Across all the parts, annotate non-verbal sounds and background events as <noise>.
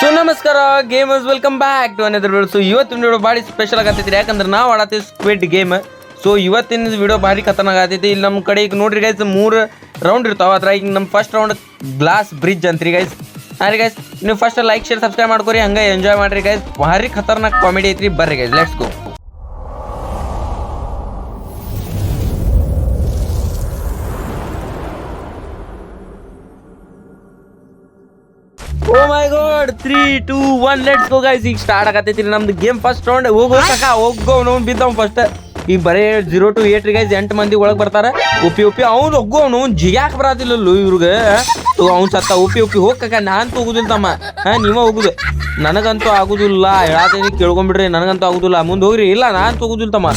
So ನಮಸ್ಕಾರ gamers welcome back to another video so ಇವತ್ತಿನ video ಭಾರಿ ಸ್ಪೆಷಲ್ ಆಗತ್ತೈತಿ ಯಾಕಂದ್ರೆ ನಾವು ಆಡತ್ತೀವಿ ಸ್ಕ್ವಿಡ್ ಗೇಮ್ ಸೊ ಇವತ್ತಿನ ವಿಡಿಯೋ ಭಾರಿ ಖತರ್ನಾಕ್ ಆಗತೈತಿ ಇಲ್ಲಿ ನಮ್ಮ ಕಡೆ ಈಗ ನೋಡ್ರಿ ಗೈಸ್ ಮೂರು ರೌಂಡ್ ಇರ್ತಾವ. ಅದ್ರ ಈಗ ನಮ್ಮ ಫಸ್ಟ್ ರೌಂಡ್ ಗ್ಲಾಸ್ ಬ್ರಿಡ್ಜ್ ಅಂತ್ರಿ ಗೈಸ್ ಹಾಂ ರೀ ಗೈಸ್ ನೀವು ಫಸ್ಟ್ ಲೈಕ್ ಶೇರ್ ಸಬ್ಸ್ಕ್ರೈಬ್ ಮಾಡ್ಕೊರಿ. ಹಂಗೆ ಎಂಜಾಯ್ ಮಾಡ್ರಿ ಗೈಸ್ ಭಾರಿ ಖತರ್ನಾಕ್ ಕಾಮಿಡಿ ಐತ್ರಿ. ಬರ್ರಿ guys let's go oh my god three two one let's go guys ಈಗ ಸ್ಟಾರ್ಟ್ ಆಗತೈತಿ ನಮ್ದು ಗೇಮ್ ಫಸ್ಟ್ ರೌಂಡ್ ಹೋಗೋ ತಕ ಹೋಗೋ ಫಸ್ಟ್ ಈ ಬರೇ ಜೀರೋ ಟು ಏಟ್ ಗೈಸ್ ಎಂಟು ಮಂದಿ ಒಳಗೆ ಬರ್ತಾರೆ. ಉಪ್ಪಿ ಉಪ್ಪಿ, ಅವ್ನು ಹೋಗೋ ಅವನು ಬರಾದಿಲ್ಲ ಬರತಿಲ್ಲಲ್ಲೂ ಇವ್ರಿಗೆ. ಅವ್ನು ಸತ್ತ ಉಪಿ ಉಪ್ಪಿ ಹೋಗ್ ನಾನು ಹೋಗುದಿಲ್ಲ ತಮ್ಮ. ಹಾ, ನೀವ ಹೋಗುದು. ನನಗಂತೂ ಆಗುದಿಲ್ಲ, ಹೇಳಾತೀನಿ ಕೇಳ್ಕೊಂಬಿಡ್ರಿ, ನನಗಂತೂ ಆಗುದಿಲ್ಲ. ಮುಂದೆ ಹೋಗ್ರಿ, ಇಲ್ಲ, ನಾನ್ ತಗೋದಿಲ್ಲ ತಮ್ಮ.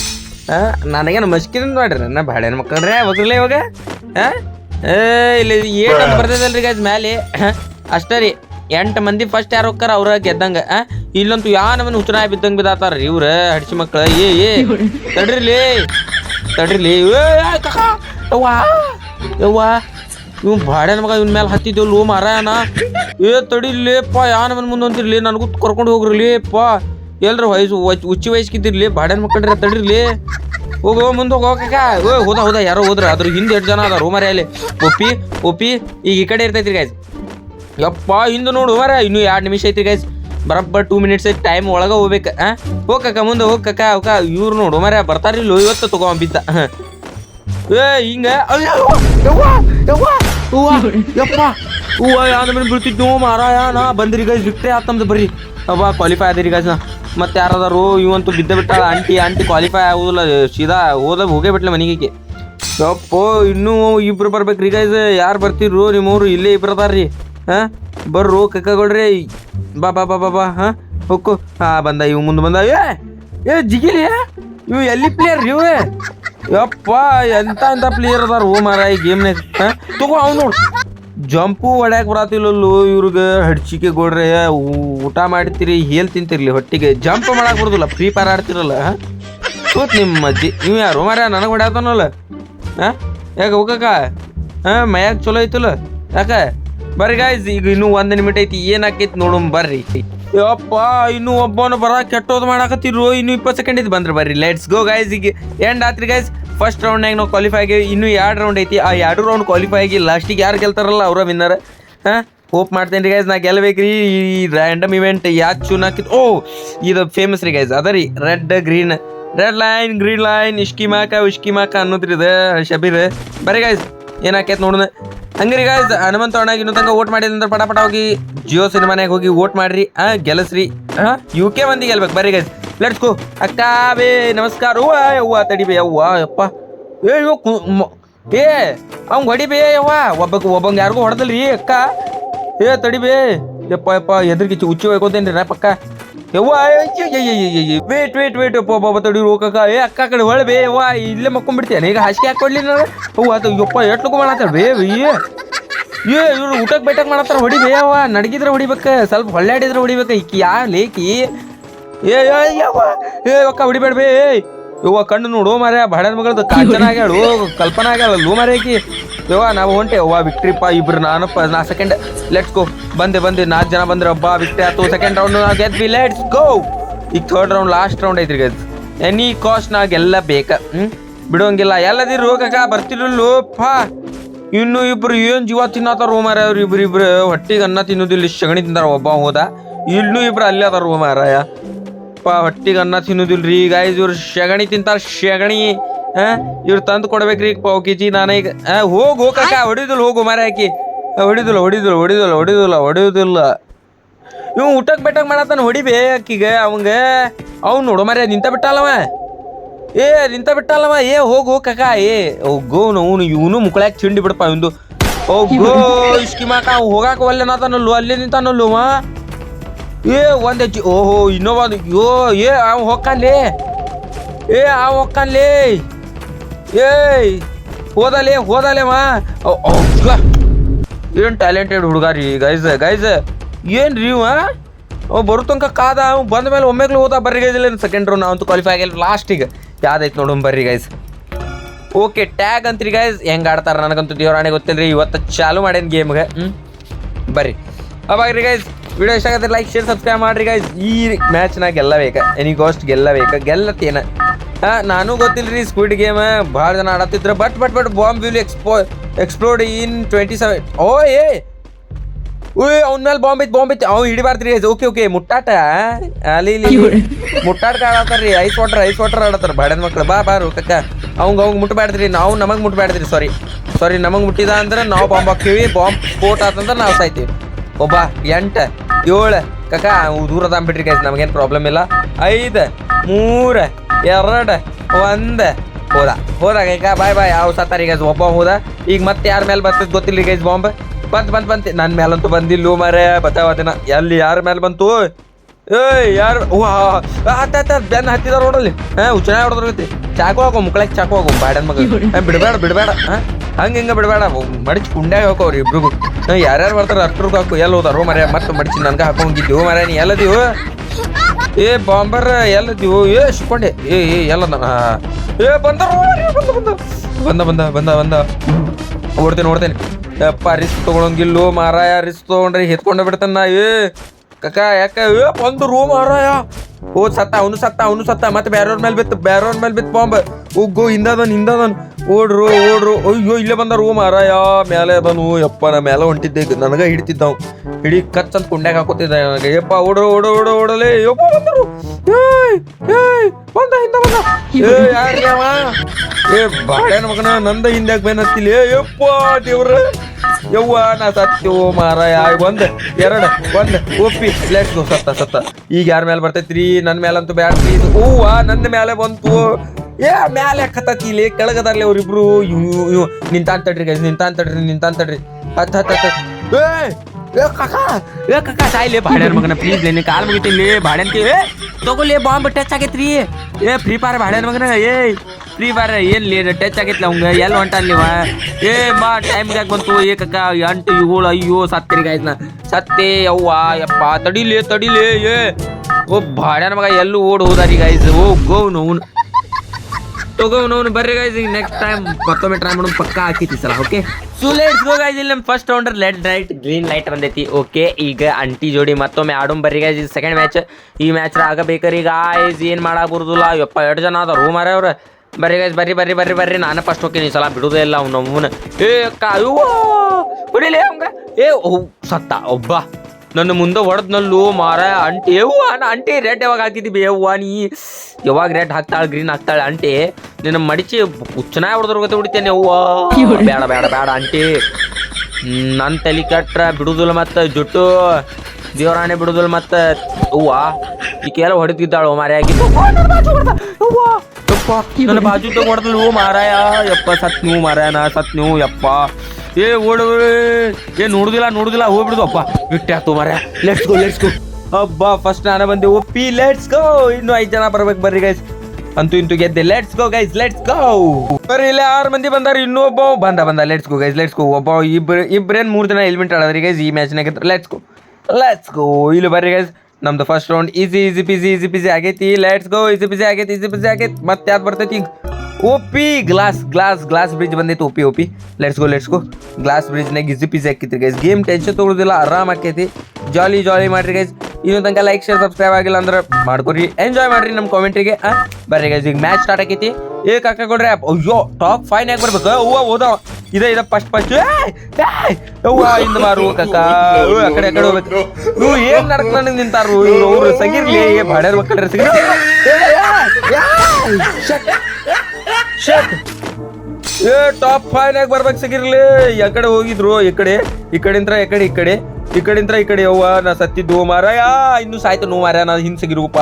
ಹಾ, ನನಗೇನು ಮಸ್ಕಿನ ಮಾಡ್ರಿ ನನ್ನ ಬಾಳೆನ ಮಕ್ಕಳ್ರೆ ಹೋಗ್ರಲ್ಲ ಇವಾಗ. ಏ, ಇಲ್ಲಿ ಏಟ್ ಅಂತ ಬರ್ತದಲ್ರಿ ಗೈಸ್ ಮ್ಯಾಲೆ. ಅಷ್ಟೇ ರೀ. ಎಂಟು ಮಂದಿ ಫಸ್ಟ್ ಯಾರು ಹೋಗ್ತಾರ ಅವ್ರ ಗೆದ್ದಂಗ? ಇಲ್ಲಂತೂ ಯಾ ನಮ್ಮನ್ನ ಹುಚ್ಚನಾಯ ಬಿದ್ದಂಗ ಬಿದ್ದಾತಾರ ಇವ್ರ, ಹಡ್ಸಿ ಮಕ್ಳ. ಏ ಏ ತಡ್ರಿಲಿ. ತಡ್ರಿಲಿ. ಯವ್ವಾ ಇವ್ ಬಾಡ್ಯಾನ ಮಗ ಇವ್ನ ಮೇಲೆ ಹತ್ತಿದ್ದೇವ್ ಲೋ ಮಾರಾಯನ. ಏ ತಡಿಲೇಪ್ಪ ಯಾ ನಮ್ಮನ್ ಮುಂದೆ ಅಂತಿರ್ಲಿ ನನಗೂ ಕರ್ಕೊಂಡು ಹೋಗ್ರಲಿಪ್ಪ ಎಲ್ರ ವಯಸ್ಸು ಉಚ್ಚಿ ಹುಚ್ಚಿ ವಯಸ್ಸಿದ್ದಿರ್ಲಿ ಬಾಡ್ಯಾನ ಮಕ್ಕಳ್ರಿ ತಡಿರ್ಲಿ. ಹೋಗೋ, ಮುಂದೆ ಹೋಗೋ ಓ ಹೋದ ಹೋದ, ಯಾರೋ ಹೋದ್ರ ಅದ್ರ ಹಿಂದೆ ಎರಡು ಜನ ಅದಾರ ಮರ ಅಲ್ಲಿ. ಒಪ್ಪಿ ಒಪ್ಪಿ, ಈಗ ಈ ಕಡೆ ಇರ್ತೈತ್ರಿ ಗೈಸ್ ಯಪ್ಪ, ಹಿಂದೆ ನೋಡು ಮರ ಇನ್ನು ಎರಡು ನಿಮಿಷ ಐತಿ ಗೈಸ್ ಬರಬ್ಬರ್ ಟೂ ಮಿನಿಟ್ಸ್ ಐತಿ ಟೈಮ್ ಒಳಗೆ ಹೋಗ್ಬೇಕು ಹಾಂ ಮುಂದೆ ಹೋಗ ಕಾಕ ಅವಕ ಇವ್ರು ನೋಡು ಮರ ಬರ್ತಾರಿಲ್ಲ ಇವತ್ತು ತಗೋ ಬಿದ್ದ. <laughs> ಏ, ಹಿಂಗ. ಯಪ್ಪ. ಹೂವ ಮೇಲೆ ಬೀಳ್ತಿದ್ದು ಮಾರಾಯ, ನಾ ಬಂದ್ರಿ ಗೈಸ್ ವಿಕ್ಟ್ರಿ ಆತಂದು ಬರ್ರಿ ಅಬ್ಬಾ ಕ್ವಾಲಿಫೈ ಆದಿರಿ ಗೈಸ್ ಮತ್ತೆ ಯಾರದಾರು, ಇವಂತೂ ಬಿದ್ದ ಬಿಟ್ಟ ಆಂಟಿ ಆಂಟಿ ಕ್ವಾಲಿಫೈ ಆಗುದಿಲ್ಲ, ಸೀದಾ ಹೋದ, ಹೋಗೇ ಬಿಟ್ಲೆ ಮನೆಗೆ ಯಪ್ಪೋ, ಇನ್ನೂ ಇಬ್ರು ಬರ್ಬೇಕ್ರಿ ಗೈಸ್ ಯಾರು ಬರ್ತಿರು ನಿಮ್ಮವ್ರು, ಇಲ್ಲೇ ಇಬ್ರು ಅದಾರ್ರಿ. ಹಾ? ಬರ್ರು, ಕಕ್ಕಗೊಳ್ರಿ. ಬಾ ಬಾ ಬಾ ಬಾ ಬಾ, ಹಾಂ? ಹೊಕ್ಕು ಹಾ ಬಂದ, ಇವ್ ಮುಂದೆ ಬಂದ. ಏ ಏ, ಜಿಗಿಲಿ ಇವ್ ಎಲ್ಲಿ ಪ್ಲೇಯರ್ ಇವ್ ಯಪ್ಪ, ಎಂತ ಎಂತ ಪ್ಲೇಯರ್ ಅದಾರ ಓ ಮಾರ ಈ ಗೇಮ್ನಾಗ ಹಾ? ತಗೋ ಅವ್ನು ನೋಡು. ಜಂಪು ಹೊಡ್ಯಾಕ ಬರತಿಲ್ಲಲ್ಲೋ ಇವ್ರಿಗೆ, ಹಡ್ಚಿಕೆ ಗೋಡ್ರೆ ಊಟ ಮಾಡ್ತೀರಿ ಹೇಲ್ ತಿಂತಿರ್ಲಿ ಹೊಟ್ಟಿಗೆ. ಜಂಪ್ ಮಾಡಕ್ ಬರುದಿಲ್ಲ, ಫ್ರೀ ಫೈರ್ ಆಡ್ತಿರಲ್ಲ ಕೂತ್ ನಿಮ್ಮ ಅಜ್ಜಿ ನೀವು ಯಾರು ಮಾರ ನನಗೆ ಹೊಡ್ಯಾತನಲ್ಲ, ಹಾಂ? ಯಾಕೆ ಹೋಗಕ್ಕ? ಹಾಂ, ಮಯಾಗ ಚಲೋ ಐತಲ್ಲ, ಯಾಕ? ಬರ್ರಿ ಗಾಯ್ಸ್ ಈಗ ಇನ್ನೂ ಒಂದ್ ನಿಮಿಟ್ ಐತಿ, ಏನ್ ಆಕೈತಿ ನೋಡೋಣ ಬರ್ರಿ. ಯಪ್ಪ, ಇನ್ನು ಒಬ್ಬನ ಬರ ಕೆಟ್ಟೋದ್ ಮಾಡಾಕತ್ತಿರು ಇನ್ನು ಇಪ್ಪತ್ತು ಸೆಕೆಂಡ್ ಇದ್ ಬಂದ್ರಿ ಬರ್ರಿ. ಲೆಟ್ಸ್ ಗೋ ಗೈಸ್ ಈಗ ಎಂಡ್ ಆತ್ರಿ ಗೈಸ್ ಫಸ್ಟ್ ರೌಂಡ್ನಾಗ ನಾವು ಕ್ವಾಲಿಫೈ ಆಗಿ ಇನ್ನು ಎರಡು ರೌಂಡ್ ಐತಿ. ಆ ಎರಡು ರೌಂಡ್ ಕ್ವಾಲಿಫೈ ಆಗಿ ಲಾಸ್ಟಿಗೆ ಯಾರು ಗೆಲ್ತಾರಲ್ಲ ಅವರ ವಿನ್ನರ್ ಹಾ ಹೋಪ್ ಮಾಡ್ತೇನೆ ರೀ ಗೈಸ್ ನಾ ಗೆಲ್ಬೇಕ್ರಿ. ಈ ರ್ಯಾಂಡಮ್ ಇವೆಂಟ್ ಯಾಕೆ ಚೂನ್ ಹಾಕಿದ್ ಓ, ಇದು ಫೇಮಸ್ ರೀ ಗೈಸ್ ಅದ ರೀ red green red line green line ಇಷ್ಕಿಮಾಕ, ಉಷ್ಕಿಮಾಕ ಅನ್ನೋದ್ರಿ ಇದು, ಶಬೀರ್. ಬರ್ರಿ ಗೈಸ್ ಏನಾಕೈತೆ ನೋಡೋಣ ಹಂಗ್ರಿ ಗಾಯ್ಸ್ ಹನುಮಂತ ಅಣ್ಣಾಗ ಇನ್ನೂ ಓಟ್ ಮಾಡಿದಂದ್ರೆ ಪಟ ಪಟ ಹೋಗಿ ಜಿಯೋ ಸಿನಿಮಾನಾಗ ಹೋಗಿ ಓಟ್ ಮಾಡ್ರಿ, ಆ, ಗೆಲಸ್ರಿ. ಹಾ ಯು ಕೆ ಮಂದಿ ಗೆಲ್ಬೇಕು. ಬರ್ರಿ ಗೈಸ್ ಲೆಟ್ಸ್ ಗೋ ಅಕ್ಕ ಬೇ, ನಮಸ್ಕಾರ. ಹೂವ ಯವ್ವ ತಡಿ ಬೇ ಯವ್ವ ಯಪ್ಪ. ಏ, ಇವ ಏ ಅವ್ನ್ ಹೊಡಿ ಬೇ ಯವ್ವ ಒಬ್ಬ ಒಬ್ಬಂಗ ಯಾರಿಗೂ ಹೊಡೆದಲ್ರಿ, ಅಕ್ಕ. ಏ, ತಡಿ ಬೇ. ಯಪ್ಪ ಯಪ್ಪ, ಎದ್ರಿಗೆ ಹುಚ್ಚಿ ಹೋಯ್ಕೋತೇನ್ರಿ, ನಾ ಪಕ್ಕ. ಯವ್ವ ವೇಟ್ ವೇಟ್ ವೇಟ್ ಬಾಬಾ ತಡಿ ಹೋಗಕ್ಕ ಏ, ಅಕ್ಕ ಕಡೆ ಹೊಳೆ ಬೇ, ಯವ್ವ, ಇಲ್ಲೇ ಮಕ್ಕೊಂಡ್ಬಿಡ್ತೇನೆ ಈಗ ಹಾಸಿಗೆ ಹಾಕೊಡ್ಲಿ ನಾನು? ಅವ್ವ ಅದು ಯಪ್ಪ ಎಟ್ಲಕ್ಕೂ ಮಾಡತ್ತಾರ? ಬೇ ಏ, ಇವ್ರು ಊಟಕ್ಕೆ ಬೇಟಕ್ ಮಾಡತ್ತಾರ? ಹೊಡಿ ಬೇ, ಯವ್ವ. ನಡಗಿದ್ರೆ ಹೊಡಿಬೇಕ. ಸ್ವಲ್ಪ ಹೊಳ್ಳಾಡಿದ್ರೆ ಹೊಡಿಬೇಕ. ಈಕಿ ಯಾ ಲೇಕಿ ಏ ಯವ್ವ. ಏ, ಅಕ್ಕ, ಹೊಡಿಬೇಡ ಬೇ ಯವ್ವ ಕಣ್ಣು ನೋಡು ಮಾರ್ಯ ಬಡನ ಮಗಳದು ಕಾಂಚನ ಆಗ್ಯಾಳು, ಕಲ್ಪನಾ ಆಗ್ಯಾಳ, ಲೂ ಮಾರ್ಯಾಕಿ ಯವ್ವ, ನಾವು ಹೊಂಟೆ. ಅವ್ವ ವಿಕ್ಟ್ರಿಪ್ಪ ಇಬ್ರು, ನಾನಪ್ಪ, ನಾ ಸೆಕೆಂಡ್ ಲೆಟ್ಸ್ ಗೋ ಬಂದೆ ಬಂದೆ, ನಾಲ್ಕು ಜನ ಬಂದ್ರೆ. ಒಬ್ಬ ವಿಕ್ಟ್ರಿ ಆತು ಸೆಕೆಂಡ್ ರೌಂಡ್ ನಾವು ಗೆದ್ವಿ. ಲೆಟ್ಸ್ ಗೋ ಈಗ ಥರ್ಡ್ ರೌಂಡ್ ಲಾಸ್ಟ್ ರೌಂಡ್ ಐತ್ರಿ ಗದ್. ಎನಿ ಕಾಸ್ಟ್ ನಾಗೆಲ್ಲ ಬೇಕ, ಹ್ಮ್? ಬಿಡೋಂಗಿಲ್ಲ. ಎಲ್ಲದಿರು ರೋಗಕ್ಕ ಬರ್ತಿರಲ್ಲೋ ಪಾ. ಇನ್ನು ಇಬ್ರು ಏನ್ ಜೀವ ತಿನ್ನತಾರ ಮಾರ ಅವ್ರು ಇಬ್ರು ಇಬ್ರು. ಹೊಟ್ಟಿಗೆ ಅನ್ನ ತಿನ್ನೋದಿಲ್ಲ ಶಗಣಿ ತಿಂದಾರ ಒಬ್ಬ ಹೋದ. ಇನ್ನೂ ಇಬ್ರು ಅಲ್ಲೇ ಅದಾರ ಮಾರಾಯ ಪಾ ಹೊಟ್ಟಿಗೆ ಅನ್ನ ತಿನ್ನೋದಿಲ್ರಿ. ಈಗ ಇವ್ರು ಶಗಣಿ ತಿಂತಾರ ಶಗಣಿ ಹಾ? ಇವ್ರು ತಂದು ಕೊಡ್ಬೇಕ್ರಿ ಪಾವ್ ಕೆ ಜಿ ನಾನು ಈಗ ಹಾ ಹೋಗ್ ಹೋಗಕ್ಕ ಹೊಡಿದಿಲ್ಲ ಹೋಗು ಮರ ಹಾಕಿ. ಹೊಡಿದಿಲ್ಲ ಹೊಡಿದಿಲ್ಲ ಹೊಡಿದಿಲ್ಲ ಹೊಡಿದಿಲ್ಲ ಹೊಡಿಯೋದಿಲ್ಲ ಇವ್ ಊಟಕ್ಕೆ ಬೆಟ್ಟಕ್ ಮಾಡತ್ತಾನ ಹೊಡಿಬೇ ಅಕ್ಕಿಗೆ ಅವಂಗ. ಅವ್ನು ನೋಡು ಮರ್ಯ ನಿಂತ ಬಿಟ್ಟಲ್ಲವ ಏ ನಿಂತ ಬಿಟ್ಟಲ್ಲವ ಏ ಹೋಗು ಕಕ ಏ. ಹೋಗೋ ಅವನು ಇವನು ಮುಕ್ಕಳ್ಯಾಕ ಚಿಂಡಿ ಬಿಡಪ್ಪ ಇವಂದು ಹೋಗೋ ಇಷ್ಕಿಮಾಕ ಮಾಕ ಹೋಗಾಕ ಒಲ್ಲೆ ನಾತಾನಲ್ಲು ಅಲ್ಲೇ ನಿಂತಾನಲ್ಲು ಅವ. ಏ, ಒಂದ್ ಹೆಜ್ಜೆ ಓಹೋ ಇನ್ನೊಬ್ಬ ಯೋ, ಏ, ಅವ ಹೊಕ್ಕನ್ಲೇ ಏ, ಅವ ಹೊಕ್ಕನ್ಲೇ ಏಯ್ ಹೋದಲೇ ಹೋದಲೇ ಮಾ. ಏನ್ ಟ್ಯಾಲೆಂಟೆಡ್ ಹುಡುಗ. ರೀ ಗೈಸ್ ಗೈಸ್ ಏನ್ ರೀ ಅವ್ ಬರೋ ತನಕ ಕಾದ, ಅವ್ ಬಂದ ಮೇಲೆ ಒಮ್ಮೆಗ್ಲು ಹೋದ ಬರ್ರಿ ಗೈಸ್ ಇಲ್ಲ ಸೆಕೆಂಡ್ ರೌಂಡ್ ನಾವಂತೂ ಕ್ವಾಲಿಫೈ ಆಗಿಲ್ಲ. ಲಾಸ್ಟಿಗೆ ಯಾವ್ದೈತೆ ನೋಡೋಣ ಬರ್ರಿ ಗೈಸ್ ಓಕೆ ಟ್ಯಾಗ್ ಅಂತ್ರಿ ಗೈಸ್ ಹೆಂಗ್ ಆಡ್ತಾರ ನನಗಂತೂ ದೇವರಾಣೆ ರೀ ಇವತ್ತು ಚಾಲು ಮಾಡೇನ್ ಗೇಮ್ಗೆ ಹ್ಞೂ ಬರ್ರಿ. ಅವಾಗ ರೀ ಗೈಸ್ ವಿಡಿಯೋ ಇಷ್ಟ ಆಗುತ್ತೆ ಲೈಕ್ ಶೇರ್ ಸಬ್ಸ್ಕ್ರೈಬ್ ಮಾಡ್ರಿ ಗೈಸ್ ಈ ಮ್ಯಾಚ್ನಾಗ ಗೆಲ್ಲಬೇಕು. ಎನಿ ಕಾಸ್ಟ್ ಗೆಲ್ಲಬೇಕು. ಗೆಲ್ಲತ್ತೇನ? ಹಾ, ನಾನು ಗೊತ್ತಿಲ್ರಿ ಸ್ಕ್ವಿಡ್ ಗೇಮ್ ಭಾಳ ಜನ ಆಡತ್ತಿದ್ರು. But but but bomb will expo explode in twenty seven ಓ ಏ ಓಯ್, ಅವ್ನ ಮೇಲೆ ಬಾಂಬ್ ಇತ್ತು ಬಾಂಬ್ ಇತ್ತು ಅವ್ನು ಹಿಡಿಬಾರ್ದ್ರಿ ಓಕೆ ಓಕೆ ಮುಟ್ಟಾಟ? ಅಲ್ಲಿ, ಇಲ್ಲಿ ಮುಟ್ಟಾಟ ಆಡತ್ತಾರ್ರಿ ಐಸ್ ವಾಟರ್ ಐಸ್ ವಾಟರ್ ಆಡತ್ತಾರ ಬಾಡದ ಮಕ್ಳು. ಬಾ ಬಾರು ಕಕ್ಕ ಅವಂಗ ಅವಂಗ ಮುಟ್ಬ್ಯಾಡ್ದ್ರಿ ನಾವು ನಮಗೆ ಮುಟ್ಬ್ಯಾಡ್ದ್ರಿ ಸಾರಿ ಸಾರಿ ನಮಗೆ ಮುಟ್ಟಿದ ಅಂದ್ರೆ ನಾವು ಬಾಂಬ್ ಹಾಕ್ತೀವಿ. ಬಾಂಬ್ ಸ್ಫೋಟ್ ಆತಂದ್ರೆ ನಾವು ಸಾಯ್ತೀವಿ. ಒಬ್ಬ ಎಂಟ, ಏಳು ಅವ್ ದೂರ ಅದ ಬಿಡ್ರಿ ಗೈಸ್ ನಮಗೇನು ಪ್ರಾಬ್ಲಮ್ ಇಲ್ಲ. ಐದು, ಮೂರ, ಎರಡು, ಒಂದು, ಹೋದ. ಹೋದ ಕೈಕ ಬಾಯ್ ಬಾಯ್ ಯಾವ ಸತ್ತಾರಿ ಗೈಸ್ ಒಬ್ಬ ಹೋದ. ಈಗ ಮತ್ತೆ ಯಾರ ಮೇಲೆ ಬರ್ತದೆ ಗೊತ್ತಿಲ್ಲ ಗೈಸ್ ಬಾಂಬ್ ಬಂತ್ ಬಂತ್ ಬಂತ್. ನನ್ನ ಮೇಲಂತೂ ಬಂದಿಲ್ಲ ಮರೆ ಬತ್ತಾವತ್ತಿನ ಎಲ್ಲಿ ಯಾರ ಮೇಲೆ ಬಂತು? ಏಯ್, ಯಾರು? ಹತ್ತ ಹತ್ತ ಬೆನ್ನ ಹತ್ತಿದಾರ ನೋಡಲ್ಲಿ. ಹಾ ಉಚ್ಚನ ಹೊಡೆದ್ರೈತಿ ಚಾಕು ಹಾಕೋ ಮುಕ್ಳಕ್ಕೆ ಚಾಕು ಹಾಕೋ ಬಾಡನ್ ಮಗ ಬಿಡಬೇಡ ಬಿಡಬೇಡ, ಬಿಡ್ಬೇಡ. ಹಾ? ಹಂಗ ಹಿಂಗ ಬಿಡಬೇಡ. ಮಡಿಚ್ ಕುಂಡ್ಯಾಗ ಹಾಕೋರಿ ಇಬ್ರಿಗೂ. ಹಾ ಯಾರ್ಯಾರು ಬರ್ತಾರ ಅಷ್ಟ್ರಿಗೂ ಹಾಕು. ಎಲ್ಲಿ ಹೋದಾರೋ? ಮರೆ ಮತ್ತೆ ಮಡಿಚಿ ನನ್ಗೆ ಹಾಕೊಂಗಿದ್ದೀವಿ. ಮರೆ ನೀ ಎಲ್ಲದೀವು? ಏ, ಬಾಂಬರ್, ಎಲ್ಲದೀವು? ಏ ಶಿಕೊಂಡೆ ಏ ಏ ಎಲ್ಲ ಏ, ಬಂದ ಬಂದ ಬಂದ. ಬಂದ ಬಂದ ಓಡ್ತೇನೆ ಓಡ್ತೇನೆ. ಯಪ್ಪ, ರಿಸ್ಕ್ ತೊಗೊಳಂಗಿಲ್ಲೋ ಮಾರಾಯ, ರಿಸ್ಕ್ ತಗೊಂಡ್ರೆ ಎತ್ಕೊಂಡ ಬಿಡ್ತಾನ ಏ. ಕಕ್ಕ ಯಾಕ? ಏ, ಬಂದು ರೂ ಮಾರಾಯ. ಓ, ಸತ್ತ, ಅವನು ಸತ್ತ ಅವನು ಸತ್ತ. ಮತ್ತೆ ಬ್ಯಾರವ್ರ ಮೇಲೆ ಬಿತ್ತು, ಬೇರೆಯವ್ರ ಮೇಲೆ ಬಿತ್ತು ಬಾಂಬ್ ಉಗ್ಗು, ಹಿಂದದನ್ ಹಿಂದದನ್. ಓಡ್ರು ಓಡ್ರು. ಅಯ್ಯೋ, ಇಲ್ಲೇ ಬಂದ ರೂಮ್ ಮಾರಾಯ. ಮೇಲೆ ಅದನು, ಯಪ್ಪ, ನಾ ಮೇಲೆ ಹೊಂಟಿದ್ದೆ. ನನಗ ಹಿಡಿತಿದ್ದ ಹಿಡಿ ಕಚ್ ಅಂತ ಕುಂಡ್ಯಾಗ ಹಾಕೋತಿದ್ದ ನನಗೆ. ಯಪ್ಪ, ಓಡ್ರು ಓಡ ಓಡ ಓಡಲೇ ಯಪ್ಪ, ಬಂದರು. ಬಂದ, ಹಿಂದ ಬಂದ. ಏ ಅವ? ಏ, ಬಾಡ್ಯಾನ ಮಗನ, ನಂದ ಹಿಂದ್ಯಾಗ ಬೇನತ್ತಿಲ್ಲ ಏ, ಯಪ್ಪ, ದೇವ್ರ. ಯವ್ವ, ನಾ ಸತ್ಯೋ ಮಾರಾಯ ಒಂದ್ ಎರಡ್ ಒಂದ್ ಒಪ್ಪಿ ಲೆಟ್ಸ್ ಗೋ ಸತ್ತ ಸತ್ತ. ಈಗ ಯಾರ ಮೇಲೆ ಬರ್ತೈತ್ರಿ? ನನ್ ಮೇಲಂತೂ ಬ್ಯಾಡ್ರಿ. ಇದು ಹೂವ ನನ್ನ ಮೇಲೆ ಬಂತು. ಏ, ಮ್ಯಾಲೆ ಕತ್ತತಿ ಇಲ್ಲಿ? ಕೆಳಗದಾರ್ಲಿ ಅವ್ರಿಬ್ರು ಇವ್ ನಿಂತಾನ್ ತಡ್ರಿ ಗೈಸ್ ನಿಂತಾನ್ ತಡ್ರಿ ನಿಂತಾನ್ ತಡ್ರಿ ಹತ್ ಹತ್ ಹತ್. ಏ ಏ, ಕಾಕ ಏ, ಕಾಕ, ಸಾಯ್ಲಿ, ಬಾಡ್ಯಾರ ಮಗನ ಪ್ಲೀಸ್ ನೀನು ಕಾಲ್ ಮುಗಿತೀನಿ ಬಾಡ್ಯಾನ್ತಿ ಏ, ತಗೊಳ್ಳಿ ಬಾಂಬ್ ಟಚ್ ಆಗೈತ್ರಿ. ಏ ಫ್ರೀ ಫೈರ್ ಬಾಡ್ಯಾರ ಮಗನ ಏ ಫ್ರೀ ಫೈರ್ ಎಲ್ಲಿ ಟಚ್ ಆಗೈತ್ಲ ಅವಂಗ? ಎಲ್ಲಿ ಹೊಂಟಾನ್ಲಿವ ಏ, ಮಾ ಟೈಮ್ ಯಾಕೆ ಬಂತು ಏ ಕಕ್ಕ ಎಂಟು ಏಳು ಅಯ್ಯೋ, ಸತ್ತಿರಿ ಗಾಯ್ತನ ಸತ್ತೆ ಅವ್ವ ಯಪ್ಪ, ತಡಿಲಿ ತಡಿಲಿ, ಏ. ಓ ಬಾಡ್ಯಾನ ಮಗ, ಎಲ್ಲೂ ಓಡ್ ಹೋದಾರಿ ಗೈಸ್ ಓ, ಗೋ ನೋನ್ ತಗೋ ನೋನು ಬರ್ರಿ ಗೈಸ್ ಈಗ ನೆಕ್ಸ್ಟ್ ಟೈಮ್ ಮತ್ತೊಮ್ಮೆ ಟ್ರೈ ಮಾಡೋದು ಪಕ್ಕ ಹಾಕಿತಿ ಸಲ okay so let's go guys ಇಲ್ಲಿ ನಮ್ಮ ಫಸ್ಟ್ ರೌಂಡರ್ ಲೆಡ್ ಲೈಟ್ ಗ್ರೀನ್ ಲೈಟ್ ಬಂದೈತಿ. ಓಕೆ ಈಗ ಅಂಟಿ ಜೋಡಿ ಮತ್ತೊಮ್ಮೆ ಆಡೋಣ ಬರ್ರಿ ಗೈಸ್ ಇದು ಸೆಕೆಂಡ್ ಮ್ಯಾಚ್ ಈ ಮ್ಯಾಚ್ ಆಗಬೇಕ್ರಿ ಗಾಯ್ಸ್ ಏನು ಮಾಡಕ್ ಬರುದಿಲ್ಲ. ಯಪ್ಪ ಎರಡು ಜನ ಅದಾರ? ಮಾರೇ ಅವ್ರ. ಬರ್ರಿ ಗೈಸ್ ಬರ್ರಿ ಬರ್ರಿ ಬರ್ರಿ ಬರ್ರಿ. ನಾನು ಫಸ್ಟ್ ಹೋಗ್ತೀನಿ. ಈ ಸಲ ಬಿಡುದೇ ಇಲ್ಲ ಅವ್ನು ಅವನ ಏ ಅಯ್ಯೋ, ಹೊಡಿಲೇ ಅವಂಗ ಏ ಸತ್ತ, ಒಬ್ಬ. ನನ್ನ ಮುಂದೆ ಹೊಡೆದ್ನಲ್ಲು ಮಾರ ಅಂಟಿ ಯವ್ವ, ನಾ ಅಂಟಿ ರೆಡ್ ಯಾವಾಗ ಹಾಕಿದ್ದೀವಿ? ಯವ್ವ, ನೀ. ಯಾವಾಗ ರೆಡ್ ಹಾಕ್ತಾಳೆ ಗ್ರೀನ್ ಹಾಕ್ತಾಳೆ ಅಂಟಿ ನಿನ್ನ ಮಡಿಚಿ ಹುಚ್ಚನ ಹೊಡೆದ್ರ ಗೊತ್ತೆ ಹೊಡಿತೇನೆ ಬೇಡ ಬೇಡ ಬೇಡ ಅಂಟಿ ನನ್ನ ತಲೆ ಕೆಟ್ರ, ಬಿಡುದಿಲ್ಲ ಮತ್ತೆ, ಜುಟ್ಟು. ದೇವರಾಣೆ ಬಿಡುದಿಲ್ಲ ಮತ್ತೆ ಹೂವ ಈಕೆಲ್ಲ ಹೊಡಿತಿದ್ದಾಳು ಮಾರಾಗಿ ಯಪ್ಪ ನನ್ನ ಬಾಜು ಹೊಡೆದ್ಲು ಮಾರಾಯ. ಯಪ್ಪ ಸತ್ ನೀವು ಮಾರಾಯ ನಾ ಸತ್ ನೀವು ಯಪ್ಪ. ಏ ಓಡು ಏ ನೋಡುದಿಲ್ಲ ನೋಡುದಿಲ್ಲ ಹೋಗ್ಬಿಡುದು ಅಪ್ಪ. ಬಿಟ್ಟೆ ಆತು ಮಾರಾಯ. ಲೆಟ್ಸ್ ಗೋ ಲೆಟ್ಸ್ ಗೋ ಅಬ್ಬಾ ಫಸ್ಟ್ ನಾನು ಬಂದೆ. ಒಪ್ಪಿ ಲೆಟ್ಸ್ ಗೋ ಇನ್ನು ಐದು ಜನ ಬರ್ಬೇಕು ಬರ್ರಿ ಗೈಸ್ ಅಂತೂ ಇಂತೂ ಗೆದ್ದೆ. Let's go guys let's go ಬರ್ರಿ ಇಲ್ಲಿ ಆರು ಮಂದಿ ಬಂದಾರ. ಇನ್ನೂ ಒಬ್ಬ ಬಂದ ಬಂದ. Let's go guys let's go ಒಬ್ಬ ಇಬ್ರು ಇಬ್ರೇನ್ ಮೂರು ಜನ ಎಲಿಮೆಂಟ್ ಆಡದ್ರಿ ಗೈಸ್ ಈ ಮ್ಯಾಚ್ನಾಗ ಲೆಟ್ಸ್ ಗೋ ಲೆಟ್ಸ್ ಗೋ ಇಲ್ಲಿ ಬರ್ರಿ ಗೈಸ್ ನಮ್ದು first round easy easy peasy easy peasy ಆಗೈತಿ. ಲೆಟ್ಸ್ ಗೋ ಈಸಿ ಪಿಸಿ ಆಗೈತಿ ಈಸಿ ಪಿಸಿ ಆಗೈತಿ. ಮತ್ತೆ ಯಾವ್ದು ಬರ್ತೈತಿ? OP glass glass glass bridge ಬಂದೈತಿ OP OP let's go let's go glass ಬ್ರಿಡ್ಜ್ನಾಗ easy peasy ಹಾಕಿತ್ರಿ ಗೈಸ್ ಗೇಮ್ ಟೆನ್ಷನ್ ತೊಗೊಳೋದಿಲ್ಲ ಆರಾಮ್ ಆಕೈತಿ. ಜಾಲಿ ಜಾಲಿ ಮಾಡ್ರಿ ಗೈಸ್ ಇನ್ನೂ ತನಕ ಲೈಕ್ ಶೇರ್ ಸಬ್ಸ್ಕ್ರೈಬ್ ಆಗಿಲ್ಲ ಅಂದ್ರೆ ಮಾಡ್ಕೊರಿ ಎಂಜಾಯ್ ಮಾಡ್ರಿ ನಮ್ಮ ಕಾಮೆಂಟ್ರಿಗೆ ಬರ್ರಿ ಗೈಸ್ ಈಗ ಮ್ಯಾಚ್ ಸ್ಟಾರ್ಟ್ ಆಕೈತಿ. ಏ ಕಾಕ ಕೊಡ್ರಿ ಅಯ್ಯೋ ಟಾಪ್ ಫೈನ್ ನಾಗ ಬರ್ಬೇಕು. ಹೂವ ಹೋದ. ಇದೆ ಇದೆ ಫಸ್ಟ್ ಫಸ್ಟ್ ಅವ್ವ ಇಂದ ಮಾರು ಕಕ್ಕ ಓ, ಆ ಕಡೆ ಆ ಕಡೆ ಹೋಗ್ಬೇಕು. ಇವ್ ಏನ್ ನಡ್ಕ ನನಗೆ ನಿಂತಾರು? ಇವ್ರು ಅವ್ರು ಸಗಿರ್ಲಿ ಏ ಬಾಡ್ಯಾರ ಮಕ್ಕಳ್ರಿ ಸಗಿರ್ ಏ ಟಾಪ್ ಫೈನ್ ನಾಗ ಬರ್ಬೇಕು ಸಗಿರ್ಲಿ. ಆ ಕಡೆ ಹೋಗಿದ್ರು ಈ ಕಡೆ. ಈ ಕಡೆಂತ್ರ ಈ ಕಡೆ ಈ ಕಡೆ. ಈ ಕಡೆಯಿಂದ ಈ ಕಡೆ. ಅವ್ವ ನಾ ಸತ್ತಿದ್ದು ಮಾರಾಯ. ಇನ್ನು ಸಾಯ್ತು ನೋವು ಮಾರ್ಯ ನಾ ಹಿಂದ್ ಸಗಿರುವಪ್ಪ.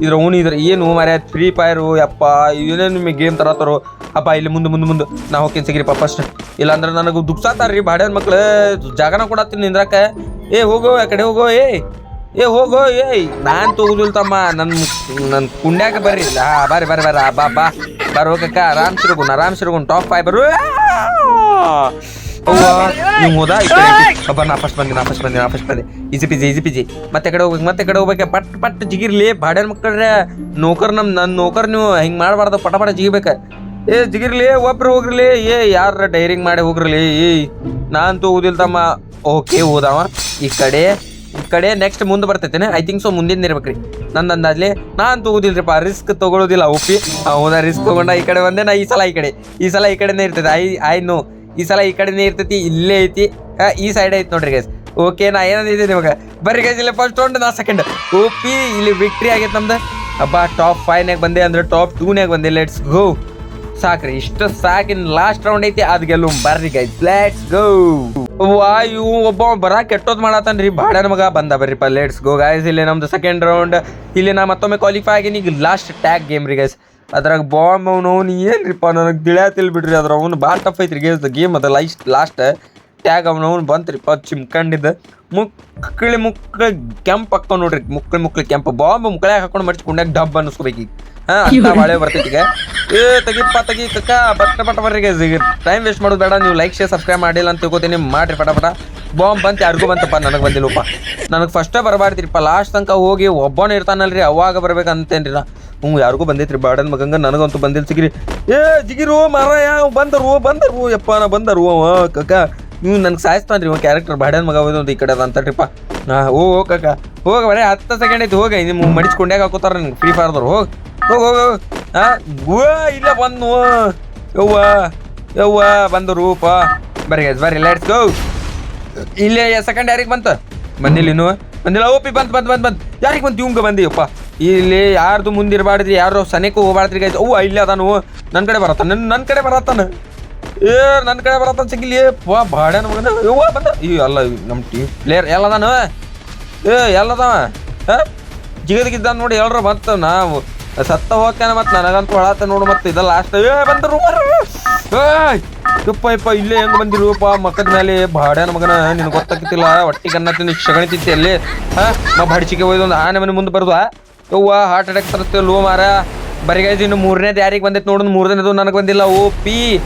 ಇದ್ರ ಓನ್ ಇದ್ರ ಏನು ಮಾರ್ಯ ಫ್ರೀ ಫೈರು ಯಪ್ಪ ಏನೇನು ನಿಮಗೆ ಗೇಮ್ ತರತ್ತಾರೋ ಅಪ್ಪ, ಇಲ್ಲಿ ಮುಂದೆ ಮುಂದೆ ಮುಂದೆ. ನಾ ಹೋಗ್ತೀನಿ ಸಿಗ್ರಿಪ್ಪ ಫಸ್ಟ್ ಇಲ್ಲಾಂದ್ರೆ ನನಗೆ ದುಕ್ಸಾತಾರ್ರಿ ಬಾಡ್ಯಾನ ಮಕ್ಳು. ಜಾಗನ ಕೊಡತ್ತೀನಿ ನಿಂದ್ರಕ್ಕೆ ಏ, ಹೋಗೋ, ಆ ಕಡೆ ಹೋಗೋ, ಏ. ಏ, ಹೋಗೋ, ಏಯ್. ನಾನು ತಗೋದಿಲ್ಲ ತಮ್ಮ ನನ್ನ ನನ್ನ ಕುಂಡ್ಯಾಕ ಬರ್ರಿ. ಹಾ ಬರ್ರಿ ಬರ್ರಿ ಬರ್ರಿ ಬಾ ಬಾ. ಬರ್ ಆರಾಮ್ ಸಿರುಗುಣ ಆರಾಮ್ ಸಿರುಗುಣ ಟಾಪ್ ಫೈಬರು ಬರು. ನೀವು ಹೋದ? ಒಬ್ಬ ನಾಪಸ್ ಬಂದೆ ನಾ ಫಸ್ಟ್ ಬಂದೆ ನಾ ಫಸ್ಟ್ ಬಂದೆ. ಈಜಿ ಪಿಜಿ ಈಜಿ ಪಿಜಿ ಮತ್ತೆ ಕಡೆ ಹೋಗ್ಬೇಕು ಮತ್ತೆ ಕಡೆ ಹೋಗ್ಬೇಕು. ಪಟ್ ಪಟ್ ಜಿಗಿರ್ಲಿ. ಬಾಡ್ಯಾನ ಮಕ್ಕಳ್ರೆ ನೌಕರ್ ನಮ್ ನನ್ನ ನೌಕರ್ ನೀವು ಹಿಂಗ್ ಮಾಡಬಾರ್ದು? ಪಟ ಪಟ ಜಿಗಿಬೇಕ. ಏ ಜಿಗಿರ್ಲಿ ಒಬ್ರು ಹೋಗ್ರಲಿ. ಏ ಯಾರ ಡೈರಿಂಗ್ ಮಾಡಿ ಹೋಗ್ರಲಿ? ಏ ನಾನ್ ತಗೋದಿಲ್ಲ ತಮ್ಮ. ಓಕೆ ಹೋದವ ಈ ಕಡೆ ಈ ಕಡೆ ನೆಕ್ಸ್ಟ್ ಮುಂದೆ ಬರ್ತೈತೇನೆ. ಐ ಥಿಂಕ್ ಸೊ ಮುಂದಿನ ಇರ್ಬೇಕ್ರಿ. ನಂದು ಅಂದಾಜ್ಲಿ ನಾನು ತಗೋದಿಲ್ರಿಪ್ಪ ರಿಸ್ಕ್ ತಗೊಳ್ಳೋದಿಲ್ಲ ಒಪ್ಪಿ ಹೌದಾ ರಿಸ್ಕ್ ತಗೊಂಡ ಈ ಕಡೆ ಬಂದೆ ನಾ ಈ ಸಲ ಈ ಕಡೆ. ಈ ಸಲ ಈ ಕಡೆನೇ ಇರ್ತದೆ ಐ ಐ ನೋ ಈ ಸಲ ಈ ಕಡೆನೇ ಇರ್ತೈತಿ, ಇಲ್ಲೇ ಐತಿ. ಈ ಸೈಡ್ ಐತಿ ನೋಡ್ರಿ ಗೈಸ್ ಓಕೆ ನಾ ಏನಂದಿದ್ದೆ ನಿಮಗೆ? ಬರ್ರಿ ಗೈಸ್ ಇಲ್ಲಿ ಫಸ್ಟ್ ರೌಂಡ್ ನಾ ಸೆಕೆಂಡ್ ಓಪಿ ಇಲ್ಲಿ ವಿಕ್ಟ್ರಿ ಆಗೈತೆ ನಮ್ದು. ಹಬ್ಬ ಟಾಪ್ ಫೈವ್ನಾಗ ಬಂದೆ ಅಂದ್ರೆ ಟಾಪ್ ಟೂನ್ಯಾಗ ಬಂದೆ. ಲೆಟ್ಸ್ ಗೋ ಸಾಕ್ರಿ, ಇಷ್ಟು ಸಾಕಿನ ಲಾಸ್ಟ್ ರೌಂಡ್ ಐತಿ, ಅದ್ ಗೆಲ್ಲು. ಬರ್ರಿ ಗೈಸ್ ಲೆಟ್ಸ್ ಗೋ ವಾ ಒಬ್ಬ ಬರ ಕೆಟ್ಟೋದ್ ಮಾಡತ್ತನ್ರಿ ಬಾಡ ಮಗ ಬಂದ ಬರ್ರಿಪ್ಪ ಲೆಟ್ಸ್ ಗೋ ಗೈಸ್ ಇಲ್ಲಿ ನಮ್ದು ಸೆಕೆಂಡ್ ರೌಂಡ್ ಇಲ್ಲಿ ನಾ ಮತ್ತೊಮ್ಮೆ ಕ್ವಾಲಿಫೈ ಆಗೀನಿ. ಈಗ ಲಾಸ್ಟ್ ಟ್ಯಾಗ್ ಗೇಮ್ ರೀ ಗೈಸ್ ಅದ್ರಾಗ ಬಾಂಬ್ ಅವನು ಅವ್ನು ಏನ್ರಿಪ್ಪ ನನಗೆ ತಿಳಿಯತಿಲ್ ಬಿಡ್ರಿ ಅದ್ರ ಅವ್ನು ಭಾಳ ಟಫ್ ಐತ್ರಿ ಗೇಮ್ ಗೇಮ್ ಅದ ಲೈಸ್ಟ್ ಲಾಸ್ಟ್ ಟ್ಯಾಗ್ ಅವನು ಅವ್ನು ಬಂತ್ರಿಪ್ಪ ಚಿಮ್ಕಂಡಿದ್ದ. ಮುಕ್ಕಳಿ ಮುಕ್ಕಳಿ ಕೆಂಪು ಹಾಕೊಂಡ್ ನೋಡ್ರಿ ಮುಕ್ಕಳಿ ಮುಕ್ಕಳಿ ಕೆಂಪು. ಬಾಂಬ್ ಮುಕ್ಕಳ್ಯಾಗ ಹಾಕೊಂಡು ಮರ್ಚಿ ಕುಂಡ್ಯಾಗ ಡಬ್ ಅನ್ನಿಸ್ಕೋಬೇಕು ಈಗ. ಹಾ ಅಂತ ಬಾಳೆ ಬರ್ತೈತಿ ಈಗ. ಏ ತೆಗಿಪ್ಪ ತೆಗಿ ಕಕ್ಕ ಬಟ್ಟ ಪಟ ಬರ್ರಿ ಟೈಮ್ ವೇಸ್ಟ್ ಮಾಡೋದು ಬೇಡ ನೀವು ಲೈಕ್ ಶೇರ್ ಸಬ್ಸ್ಕ್ರೈಬ್ ಮಾಡಿಲ್ಲ ಅಂತ ತಿಳ್ಕೊತೀನಿ ಮಾಡ್ರಿ ಪಟಪಟ ಪಟ. ಬಾಂಬ್ ಬಂತು ಯಾರಿಗೂ ಬಂತಪ್ಪ ನನಗೆ ಬಂದಿಲ್ಲಪ್ಪ. ನನಗೆ ಫಸ್ಟೇ ಬರಬಾರ್ದಿರಿಪ್ಪ ಲಾಸ್ಟ್ ತನಕ ಹೋಗಿ ಒಬ್ಬನೇ ಇರ್ತಾನಲ್ರಿ ಅವಾಗ ಬರ್ಬೇಕಂತೇನ್ರಿ ನಾ ಹ್ಞೂ ಯಾರಿಗೂ ಬಂದೈತ್ರಿ ಬಾಡನ್ ಮಗಂಗ ನನಗಂತೂ ಬಂದಿಲ್ಲ ಸಿಗಿರಿ. ಏ ಜಿಗಿರು ಮಾರಾಯ ಬಂದರು ಬಂದರು ಯಪ್ಪ ನಾ ಬಂದರು ಕಕ್ಕ ನೀವು ನನ್ಗೆ ಸಾಯಿಸ್ತಾನ್ರಿ ಇವ ಕ್ಯಾರೆಕ್ಟರ್ ಬಾಡನ್ ಮಗ ಒಂದು ಈ ಕಡೆ ಅದ ಅಂತಟ್ರಿಪ್ಪ ನಾ ಓ ಓ ಕಕ್ಕ ಹೋಗ ಬರೇ ಹತ್ತು ಸೆಕೆಂಡ್ ಐತಿ ಹೋಗ ನಿಮ್ಮ ಮಡಿಸ್ಕೊಂಡ್ಯಾಗ ಹಾಕೋತಾರ ನಿಮ್ಗೆ ಫ್ರೀ ಫೈರ್ದವ್ರು ಹೋಗ್. ಹೋಗ್ ಹೋಗ್ ಹಾ ಓ ಇಲ್ಲ ಬಂದು ಯವ್ವ ಯವ್ವ ಬಂದರು ಪಾ. ಬರ್ರಿ guys, ಬರ್ರಿ ಲೆಟ್ಸ್ ಗೋ ಇಲ್ಲೇ ಸೆಕೆಂಡ್ ಯಾರಿಗೆ ಬಂತ? ಬಂದಿಲ್ಲ ಇನ್ನು. ಬಂದಿಲ್ಲ ಓಪಿ ಬಂತ್ ಬಂತು ಬಂತು ಬಂತ್ ಯಾರಿಗೆ ಬಂತು ಇವಂಗ ಬಂದಿಯಪ್ಪ? ಇಲ್ಲಿ ಯಾರ್ದು ಮುಂದಿರಬಾರ್ದ್ರಿ? ಯಾರು ಸನೇಕು ಹೋಗ್ಬಾರ್ದ್ರಿ ಗೈಸ್ ಅವ್ವ, ಇಲ್ಲಿ ಅದಾನು. ನನ್ನ ಕಡೆ ಬರತ್ತ ನನ್ನ ನನ್ನ ಕಡೆ ಬರತ್ತಾನ. ಏ ನನ್ನ ಕಡೆ ಬರತ್ತ ಸಿಗ್ಲಿ ಪಾ ಬಾಡ್ಯಾನ ಮಗನ. ಯವ್ವ ಬಂದ. ಈ, ಅಲ್ಲ ನಮ್ಮ ಟೀಮ್ ಪ್ಲೇಯರ್ ಎಲ್ಲದಾನು ಏ ಎಲ್ಲದವ ಹಾ? ನೋಡಿ ಎಲ್ರ ಬಂತ ನಾವು ಸತ್ತ ಹೋಗ್ತಾನೆ ಮತ್ತೆ ನನಗಂತೂ ಹೊಳತ್ತ ನೋಡು ಮತ್ತೆ ಇದೆಲ್ಲ ಲಾಸ್ಟ್ ಏ ಬಂದರು ಇಪ್ಪ ಯಪ್ಪ ಇಲ್ಲೇ ಹೆಂಗ್ ಬಂದಿರುವಪ್ಪ ಮಕ್ಕದ ಮೇಲೆ ಬಾಡ್ಯಾನ ಮಗನ. ನಿನ್ ಗೊತ್ತಾಗ್ತಿಲ್ಲ ಒಟ್ಟಿಗೆ ಅನ್ನ ಶಗಣಿ ತಿಂತಿ ಅಲ್ಲಿ. ಹಾ? ಮ ಬಡ್ಚಿಗೆ ಹೋಯ್ದು ಒಂದು ಆನೆ ಮನೆ ಮುಂದೆ ಬರ್ದು ಯವ್ವ ಹಾರ್ಟ್ ಅಟ್ಯಾಕ್ ತರತ್ತೆ ಲೋ ಮಾರ ಬರಿಗೈದು ಇನ್ನು ಮೂರನೇದು ಯಾರಿಗೆ ಬಂದೈತೆ ನೋಡು ಮೂರನೇದು ನನಗೆ ಬಂದಿಲ್ಲ. O P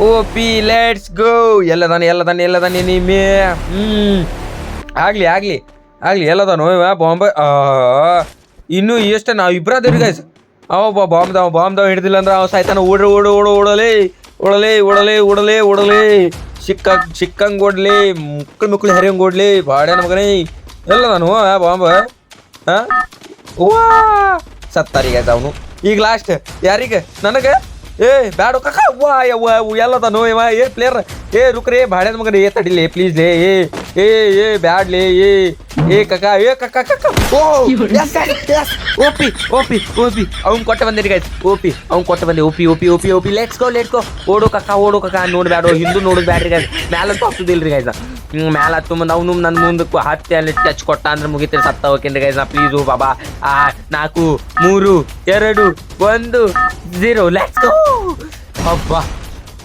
O P let's go ಎಲ್ಲದಾನೆ ಎಲ್ಲದಾನೆ ಎಲ್ಲದಾನೆ ನಿಮ್ಮ. ಹ್ಞೂ ಆಗ್ಲಿ ಆಗ್ಲಿ ಆಗ್ಲಿ ಬಾಂಬೆ. ಆ, ಇನ್ನು ಎಷ್ಟೇ ನಾವು ಇಬ್ಬರದೇವ್ರಿ ಗೈಸ್ ಅವ ಬಾಂಬ್ ದಾವ ಬಾಂಬ್ ದಾವ ಹಿಡ್ದಿಲ್ಲ ಅಂದ್ರೆ ಅವ ಸಾಯ್ತಾನ. ಓಡ್ರಿ ಓಡು ಓಡು ಓಡಲೇ ಓಡಲೇ ಓಡಲೇ ಓಡಲೇ ಓಡಲೇ. ಸಿಕ್ಕ, ಸಿಕ್ಕಂಗೆ ಓಡ್ಲಿ, ಮುಕ್ಕಳು ಮುಕ್ಕಳು ಹರಿಯಂಗೆ ಓಡ್ಲಿ. ಬಾಡ್ಯಾನ ಮಗನೇ. ಎಲ್ಲ ನಾನು ಬಾಂಬ್. ವಾ ಗೈಸ್ ಅವನು ಈಗ ಲಾಸ್ಟ್ ಯಾರಿಗೆ? ನನಗೆ? ಏ, ಬ್ಯಾಡ ಕಕ್ಕ ವಾ ಯವ್ವ ಎಲ್ಲದನು ಇವ ಏ ಪ್ಲೇಯರ್ ಏ, ರುಕ್ರೆ ಬಾಡ್ಯಾನ ಮಗನ, ಏ, ತಡಿಲಿ ಪ್ಲೀಸ್ ಲೇ ಏ ಏ ಏ, ಬ್ಯಾಡ್ಲಿ, ಏ ಏ ಕಕ್ಕ ಏ ಕಕ್ಕ ಕಕ್ಕ ಓ ಓಪಿ ಓಪಿ ಓಪಿ. ಅವ್ನ್ ಕೊಟ್ಟ ಬಂದಿರಿ ಗೈಸ್ ಓಪಿ, ಅವ್ನ್ ಕೊಟ್ಟ ಬಂದಿ. ಓಪಿ ಓಪಿ ಓಪಿ ಓಪಿ. ಲೆಟ್ಸ್ ಗೋ ಲೆಟ್ಸ್ ಗೋ ಓಡು ಕಕ್ಕ ಓಡು ಕಕ್ಕ ನೋಡ್ಬ್ಯಾಡು, ಹಿಂದೂ ನೋಡು ಬ್ಯಾಡ್ರಿ ಗೈಸ್ ಮ್ಯಾಲಂತೂ ಹತ್ತುದಿಲ್ರಿ ಗೈಸ್ ಹಿಂಗೆ ಮ್ಯಾಲ ಹತ್ತು ಮುಂದೆ ಅವನು ನನ್ನ ಮುಂದಕ್ಕೂ ಹತ್ತಿ ಅಲ್ಲಿ ಟಚ್ ಕೊಟ್ಟ ಅಂದ್ರೆ ಮುಗಿತೀರಿ ಸತ್ತ ಹೋಗ್ತೀನಿ ಗೈಸ್ ನಾ ಪ್ಲೀಸು ಬಾಬಾ. ಆ, ನಾಲ್ಕು, ಮೂರು, ಎರಡು, ಒಂದು ಝೀರೋ ಲೆಟ್ಸ್ ಗೋ ಅಬ್ಬಾ.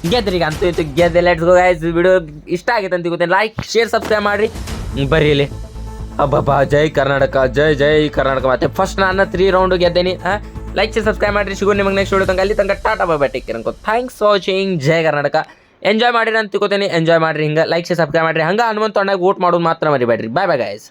ಗೆದ್ರಿ ಈಗ ಅಂತೂ ಇತ್ತು. ಗೆದ್ದೆ. ಲೆಟ್ಸ್ ಗೋ ಗೈಸ್ ವಿಡಿಯೋ ಇಷ್ಟ ಆಗೈತೆ ಅಂತ ಗೊತ್ತೇನೆ? ಲೈಕ್ ಶೇರ್ ಸಬ್ಸ್ಕ್ರೈಬ್ ಮಾಡಿರಿ. ಬರೀಲಿ ಅಬ್ಬಬ್ಬಾ. ಜೈ ಕರ್ನಾಟಕ. ಜೈ ಜೈ ಕರ್ನಾಟಕ. ಮತ್ತೆ ಫಸ್ಟ್ ನಾನು ತ್ರೀ ರೌಂಡ್ ಗೆದ್ದೇನಿ. ಲೈಕ್ ಶೇರ್ ಸಬ್ಸ್ಕ್ರೈಬ್ ಮಾಡಿರಿ. ಸಿಗೋ ನಿಮಗೆ ನೆಕ್ಸ್ಟ್ ವಿಡಿಯೋ ತನಕ. ಅಲ್ಲಿ ತನಕ ಟಾಟಾ ಬಾಬಾ ಟೇಕ್ ಕೇರ್ ಥ್ಯಾಂಕ್ಸ್ ವಾಚಿಂಗ್ ಜೈ ಕರ್ನಾಟಕ. ಎಂಜಾಯ್ ಮಾಡಿರಿ ಅಂತ ತಿಳ್ಕೊತೀನಿ. ಎಂಜಾಯ್ ಮಾಡಿರಿ ಹಿಂಗೆ. ಲೈಕ್ ಸಬ್ಸ್ಕ್ರೈಬ್ ಮಾಡಿರಿ. ಹಂಗೆ ಹನುಮಂತ ಅಣ್ಣಗೆ ವೋಟ್ ಮಾಡೋದು ಮಾತ್ರ ಮರಿಬೇಡ್ರಿ. ಬಾಯ್ ಬಾಯ್ ಗೈಸ್